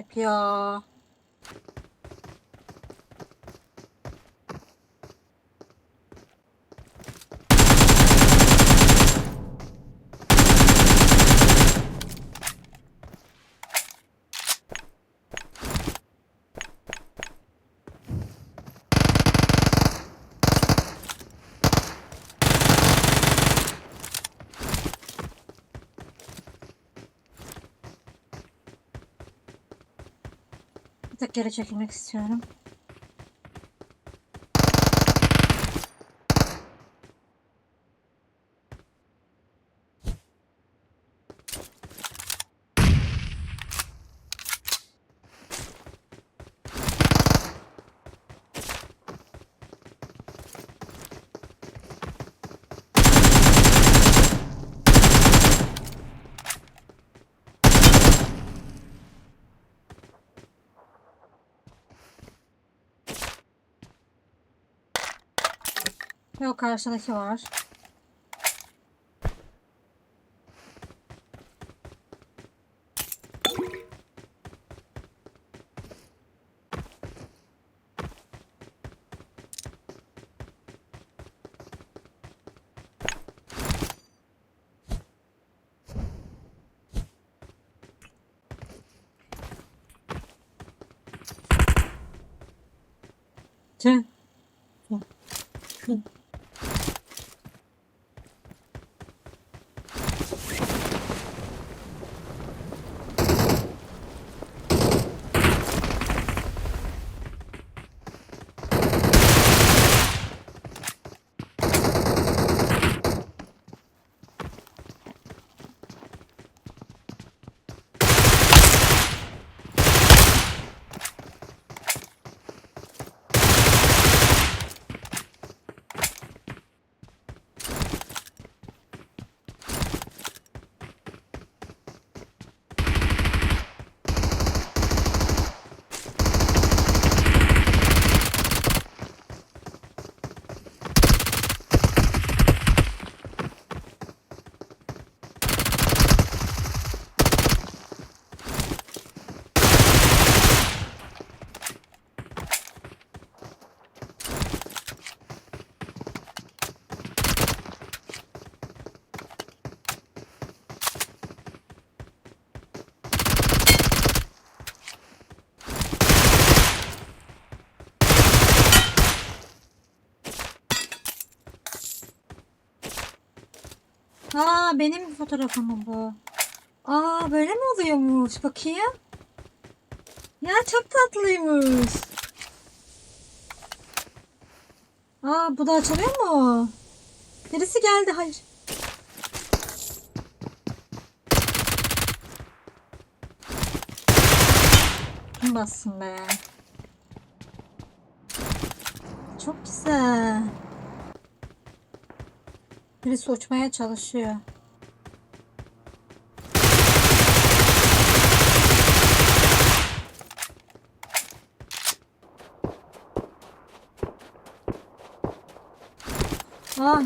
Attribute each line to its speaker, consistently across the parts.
Speaker 1: 比较。Geri çekilmek istiyorum. Yok karşıdaki var. Tüh. Aa benim fotoğrafım mı bu? Aa böyle mi oluyormuş? Bakayım. Ya çok tatlıymış. Aa bu da açılıyor mu? Birisi geldi hayır. Kim bassın be? Çok güzel. Birisi uçmaya çalışıyor. Aa.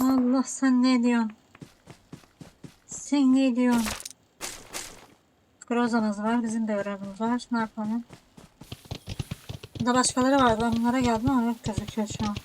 Speaker 1: Allah sen ne diyorsun? Sen ne diyorsun? Grozamız var. Bizim de görevimiz var. Ne yapalım? Burada başkaları var. Ben bunlara geldim ama yok gözüküyor şu an.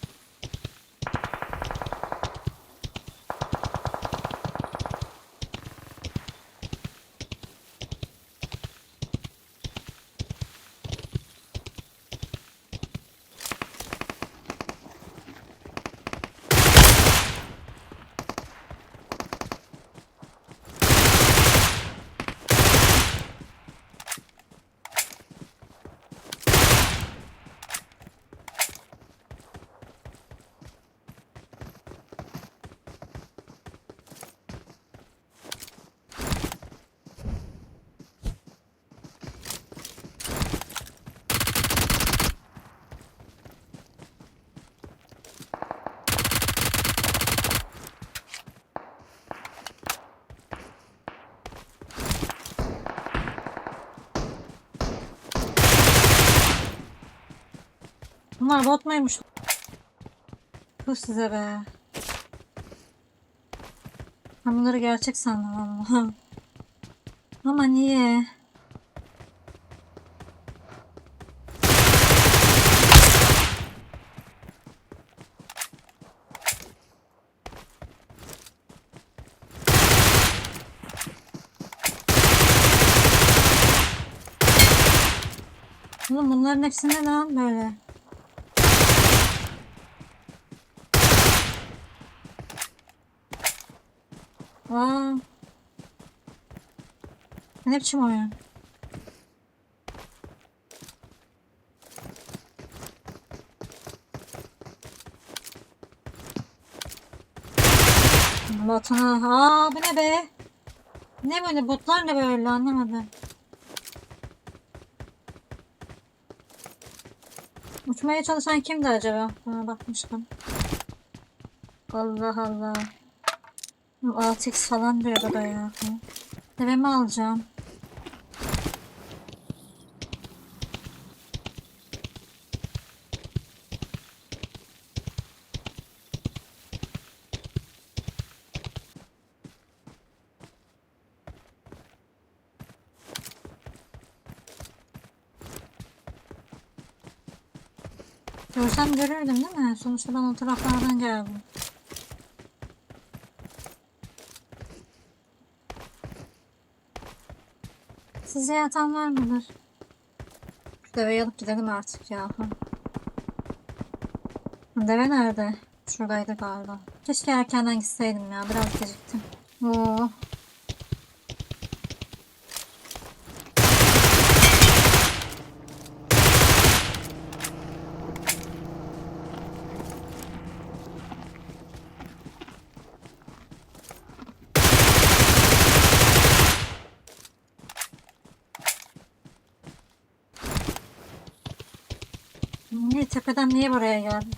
Speaker 1: Bunlar bot muymuş? Kuş size be. Ben bunları gerçek sandım ama. Ama niye? Oğlum bunların hepsinde lan böyle. Aa. Ne biçim oyun? Botuna. Aa bu ne be? Ne böyle botlar ne böyle anlamadım. Uçmaya çalışan kimdi acaba? Bana bakmıştım. Allah Allah. 6x falan diyor da ya. Devemi alacağım. Görsem görürdüm değil mi? Sonuçta ben o taraflardan geldim. Size yatan var mıdır? Deveyi alıp gidelim artık ya. Deve nerede? Şuradaydı galiba. Keşke erkenden gitseydim ya. Biraz geciktim. Oo. tepeden niye buraya geldin?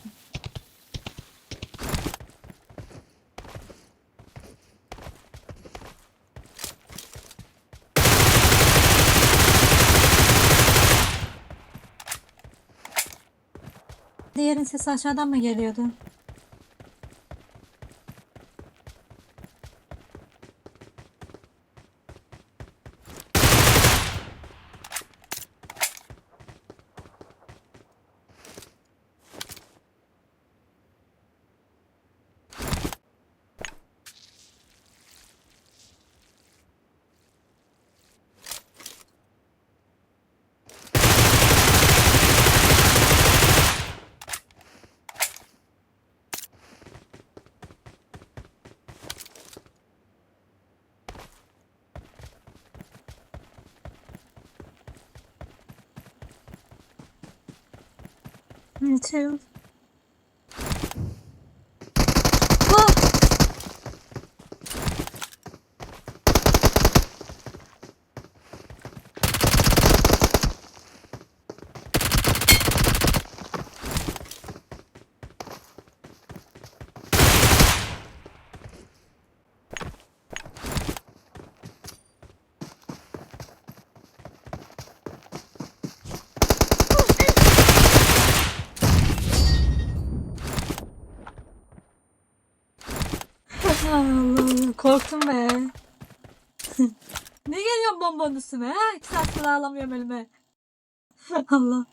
Speaker 1: Diğerin sesi aşağıdan mı geliyordu? Me too. Korktum be. ne geliyor bombanın üstüme ha? İki saattir ağlamıyorum elime. Allah.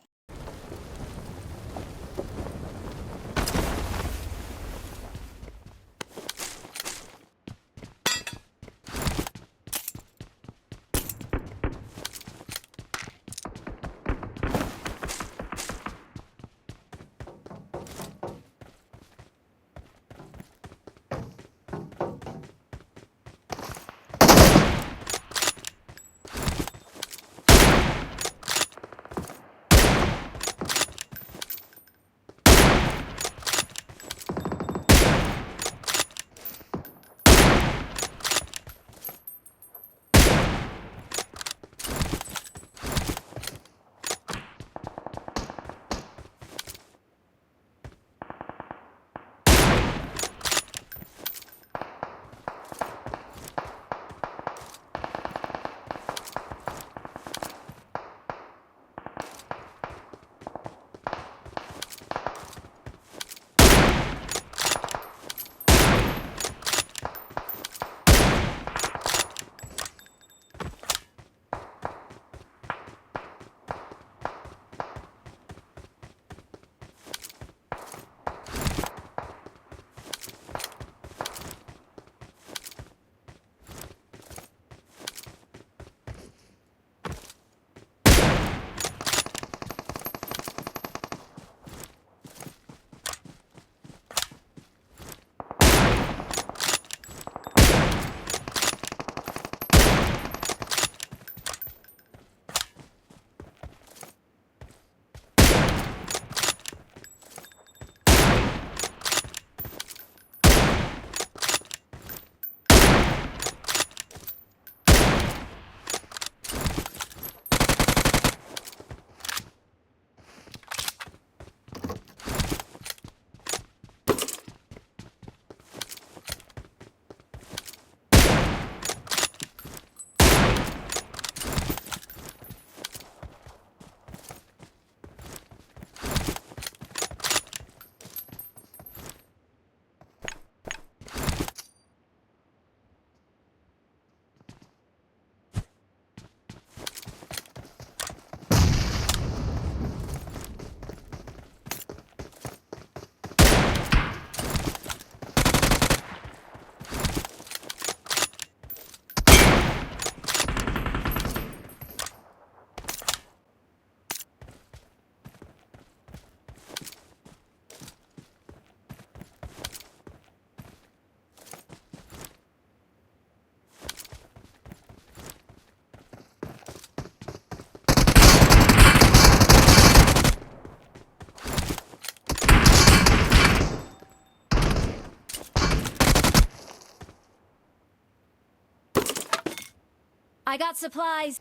Speaker 2: I got supplies.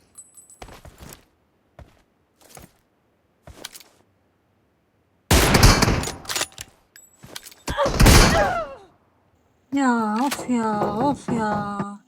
Speaker 1: Ya of ya ya.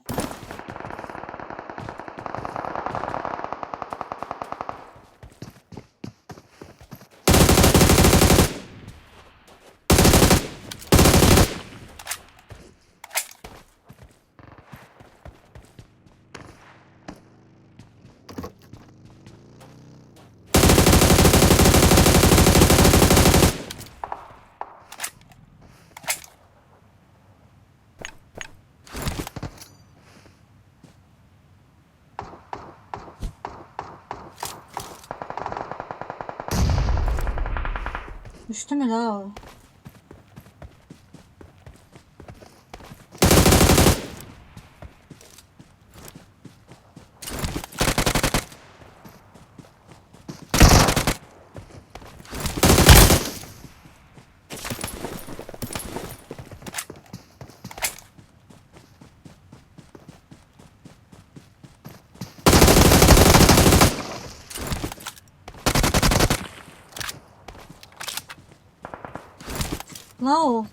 Speaker 1: Düştü mü la o? No.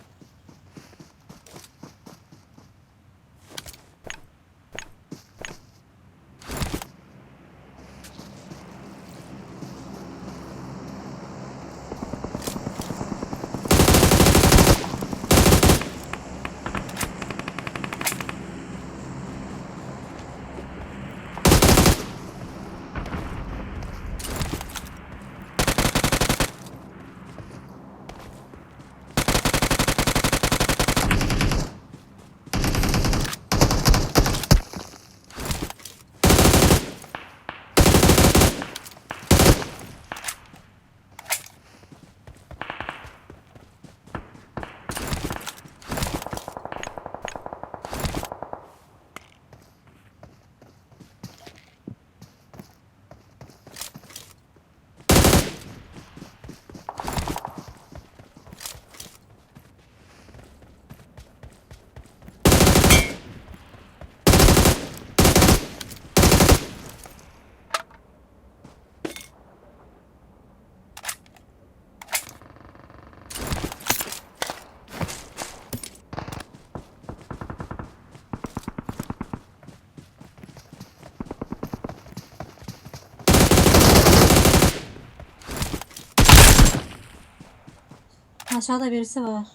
Speaker 1: Aşağıda birisi var.